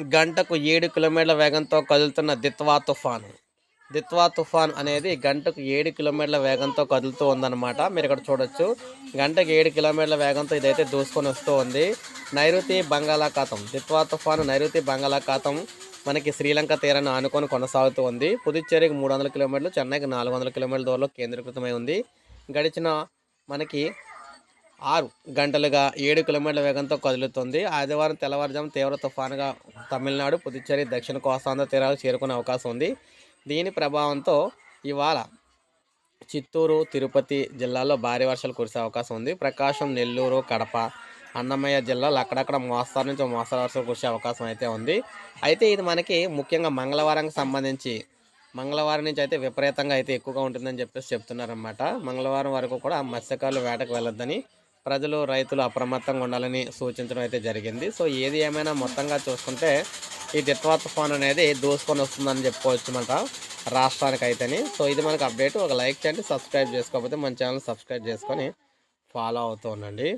గంటకు ఏడు కిలోమీటర్ల వేగంతో కదులుతున్న దిత్వా తుఫాను. దిత్వా తుఫాన్ అనేది గంటకు ఏడు కిలోమీటర్ల వేగంతో కదులుతూ ఉందన్నమాట. మీరు ఇక్కడ చూడొచ్చు. గంటకు ఏడు కిలోమీటర్ల వేగంతో ఇదైతే దూసుకొని వస్తూ ఉంది. నైరుతి బంగాళాఖాతం. దిత్వా తుఫాను నైరుతి బంగాళాఖాతం మనకి శ్రీలంక తీరాన్ని ఆనుకొని కొనసాగుతూ ఉంది. పుదుచ్చేరికి మూడు వందల కిలోమీటర్లు చెన్నైకి నాలుగు వందల కిలోమీటర్ల దూరంలో కేంద్రీకృతమై ఉంది. గడిచిన మనకి ఆరు గంటలుగా ఏడు కిలోమీటర్ల వేగంతో కదులుతుంది. ఆదివారం తెల్లవారుజాము తీవ్ర తుఫానుగా తమిళనాడు పుదుచ్చేరి దక్షిణ కోస్తాంధ్ర తీరాలు చేరుకునే అవకాశం ఉంది. దీని ప్రభావంతో ఇవాళ చిత్తూరు తిరుపతి జిల్లాల్లో భారీ వర్షాలు కురిసే అవకాశం ఉంది. ప్రకాశం నెల్లూరు కడప అన్నమయ్య జిల్లాలో అక్కడక్కడ మోస్తారు నుంచి మోస్తరు వర్షాలు కురిసే అవకాశం అయితే ఉంది. అయితే ఇది మనకి ముఖ్యంగా మంగళవారంకి సంబంధించి మంగళవారం నుంచి అయితే విపరీతంగా అయితే ఎక్కువగా ఉంటుందని చెప్పేసి చెప్తున్నారన్నమాట. మంగళవారం వరకు కూడా మత్స్యకారులు వేటకు వెళ్ళొద్దని ప్రజలు రైతులు అప్రమత్తంగా ఉండాలని సూచించడం అయితే జరిగింది. సో ఏది ఏమైనా మొత్తంగా చూసుకుంటే ఈ దిత్వా తుఫాన్ అనేది దూసుకొని వస్తుందని చెప్పుకోవచ్చు అనమాట రాష్ట్రానికి అయితేని సో ఇది మనకు అప్డేట్. ఒక లైక్ చేయండి సబ్స్క్రైబ్ చేసుకోకపోతే మన ఛానల్ సబ్స్క్రైబ్ చేసుకొని ఫాలో అవుతూ ఉండండి.